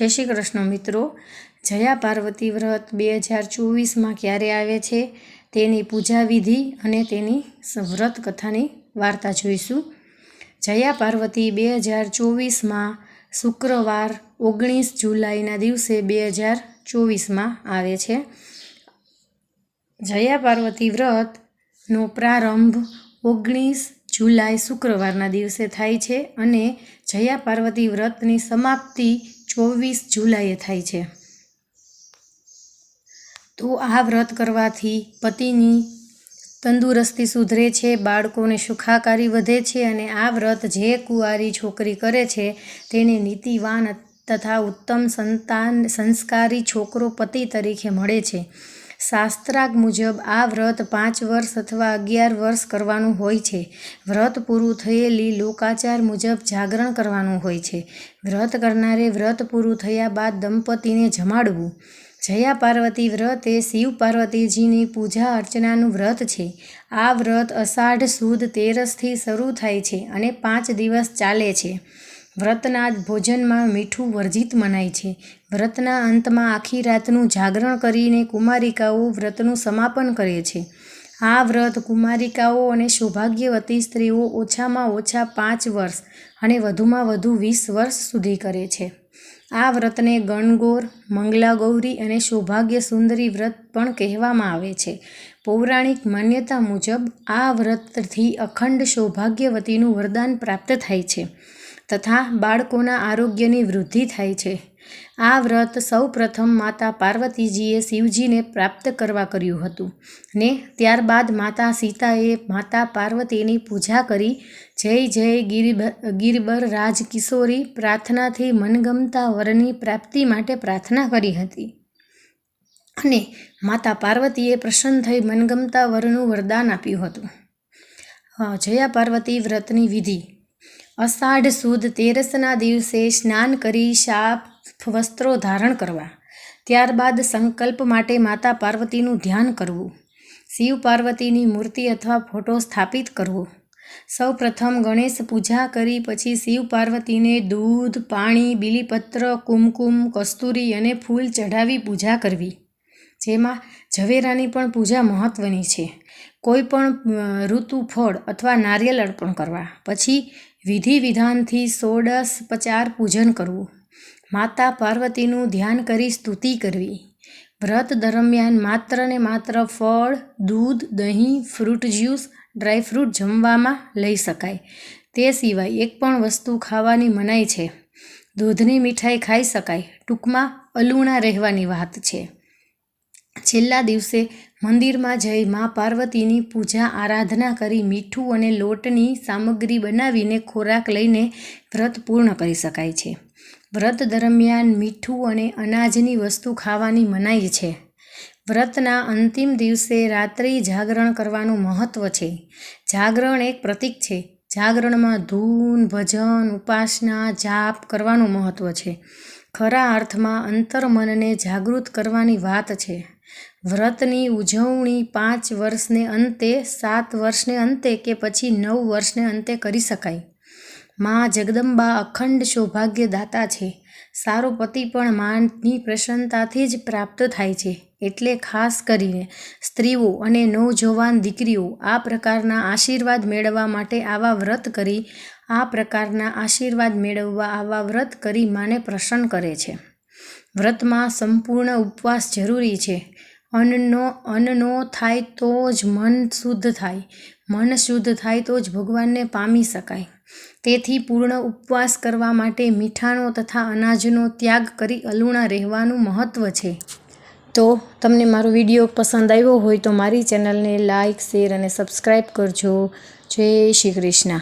જય શ્રી કૃષ્ણ મિત્રો. જયા પાર્વતી વ્રત બે હજાર ચોવીસમાં ક્યારે આવે છે? તેની પૂજા વિધિ અને તેની વ્રત કથાની વાર્તા જોઈશું. જયા પાર્વતી બે હજાર ચોવીસમાં શુક્રવાર ઓગણીસ જુલાઈના દિવસે બે હજાર ચોવીસમાં આવે છે. જયા પાર્વતી વ્રતનો પ્રારંભ ઓગણીસ જુલાઈ શુક્રવારના દિવસે થાય છે અને જયા પાર્વતી વ્રતની સમાપ્તિ ચોવીસ જુલાઈએ થાય છે. તો આ વ્રત કરવાથી પતિની તંદુરસ્તી સુધરે છે, બાળકોને સુખાકારી વધે છે અને આ વ્રત જે કુંવારી છોકરી કરે છે તેને નીતિવાન તથા ઉત્તમ સંતાન સંસ્કારી છોકરો પતિ તરીકે મળે છે. શાસ્ત્રાગ મુજબ આ વ્રત પાંચ વર્ષ અથવા અગિયાર વર્ષ કરવાનું હોય છે. વ્રત પૂરું થયેલી લોકાચાર મુજબ જાગરણ કરવાનું હોય છે. વ્રત કરનારે વ્રત પૂરું થયા બાદ દંપતીને જમાડવું. જયા પાર્વતી વ્રત એ શિવ પાર્વતીજીની પૂજા અર્ચનાનું વ્રત છે. આ વ્રત અષાઢ સુદ તેરસથી શરૂ થાય છે અને પાંચ દિવસ ચાલે છે. વ્રતના ભોજનમાં મીઠું વર્જિત મનાય છે. વ્રતના અંતમાં આખી રાતનું જાગરણ કરીને કુમારિકાઓ વ્રતનું સમાપન કરે છે. આ વ્રત કુમારિકાઓ અને સૌભાગ્યવતી સ્ત્રીઓ ઓછામાં ઓછા પાંચ વર્ષ અને વધુમાં વધુ વીસ વર્ષ સુધી કરે છે. આ વ્રતને ગણગોર, મંગલાગૌરી અને સૌભાગ્ય સુંદરી વ્રત પણ કહેવામાં આવે છે. પૌરાણિક માન્યતા મુજબ આ વ્રતથી અખંડ સૌભાગ્યવતીનું વરદાન પ્રાપ્ત થાય છે. તથા બાળકોના આરોગ્યની વૃદ્ધિ થાય છે. આ વ્રત સૌ પ્રથમ માતા પાર્વતીજીએ શિવજીને પ્રાપ્ત કરવા કર્યું હતું ને ત્યારબાદ માતા સીતાએ માતા પાર્વતીની પૂજા કરી. જય જય ગિરિબ ગિરબર રાજ કિશોરી પ્રાર્થનાથી મનગમતા વરની પ્રાપ્તિ માટે પ્રાર્થના કરી હતી. અને માતા પાર્વતીએ પ્રસન્ન થઈ મનગમતા વરનું વરદાન આપ્યું હતું. જયા પાર્વતી વ્રતની વિધિ. અષાઢ સુદ તેરસના દિવસે સ્નાન કરી સાપ વસ્ત્રો ધારણ કરવા. ત્યારબાદ સંકલ્પ માટે માતા પાર્વતીનું ધ્યાન કરવું. શિવ પાર્વતીની મૂર્તિ અથવા ફોટો સ્થાપિત કરવો. સૌ પ્રથમ ગણેશ પૂજા કરી પછી શિવ પાર્વતીને દૂધ, પાણી, બીલીપત્ર, કુમકુમ, કસ્તુરી અને ફૂલ ચઢાવી પૂજા કરવી. જેમાં ઝવેરાની પણ પૂજા મહત્ત્વની છે. કોઈ પણ ઋતુ, ફળ અથવા નારિયેળ અર્પણ કરવા. પછી વિધિ વિધાનથી સોડસ પચાર પૂજન કરવું. માતા પાર્વતીનું ધ્યાન કરી સ્તુતિ કરવી. વ્રત દરમિયાન માત્ર ને માત્ર ફળ, દૂધ, દહીં, ફ્રૂટ જ્યુસ ડ્રાયફ્રૂટ જમવામાં લઈ શકાય. તે સિવાય એક પણ વસ્તુ ખાવાની મનાઈ છે. દૂધની મીઠાઈ ખાઈ શકાય. ટૂંકમાં અલુણા રહેવાની વાત છે. છેલ્લા દિવસે મંદિરમાં જઈ મા પાર્વતીની પૂજા આરાધના કરી મીઠું અને લોટની સામગ્રી બનાવીને ખોરાક લઈને વ્રત પૂર્ણ કરી શકાય છે. વ્રત દરમિયાન મીઠું અને અનાજની વસ્તુ ખાવાની મનાઈ છે. વ્રતના અંતિમ દિવસે રાત્રિ જાગરણ કરવાનું મહત્ત્વ છે. જાગરણ એક પ્રતીક છે. જાગરણમાં ધૂન, ભજન, ઉપાસના, જાપ કરવાનું મહત્ત્વ છે. ખરા અર્થમાં અંતર્મનને જાગૃત કરવાની વાત છે. વ્રતની ઉજવણી પાંચ વર્ષને અંતે, સાત વર્ષને અંતે કે પછી નવ વર્ષને અંતે કરી શકાય. મા જગદંબા અખંડ સૌભાગ્યદાતા છે. સારો પતિ પણ માની પ્રસન્નતાથી જ પ્રાપ્ત થાય છે. એટલે ખાસ કરીને સ્ત્રીઓ અને નવજવાન દીકરીઓ આ પ્રકારના આશીર્વાદ મેળવવા માટે આવા વ્રત કરી, આ પ્રકારના આશીર્વાદ મેળવવા આવા વ્રત કરી માને પ્રસન્ન કરે છે. વ્રતમાં સંપૂર્ણ ઉપવાસ જરૂરી છે. અન્નનો અન્નનો થાય તો જ મન શુદ્ધ થાય. મન શુદ્ધ થાય તો જ ભગવાનને પામી શકાય. તેથી પૂર્ણ ઉપવાસ કરવા માટે મીઠાનો તથા અનાજનો ત્યાગ કરી અલુણા રહેવાનું મહત્ત્વ છે. તો તમને મારો વીડિયો પસંદ આવ્યો હોય તો મારી ચેનલને લાઇક શેર અને સબસ્ક્રાઈબ કરજો. જય શ્રી કૃષ્ણ.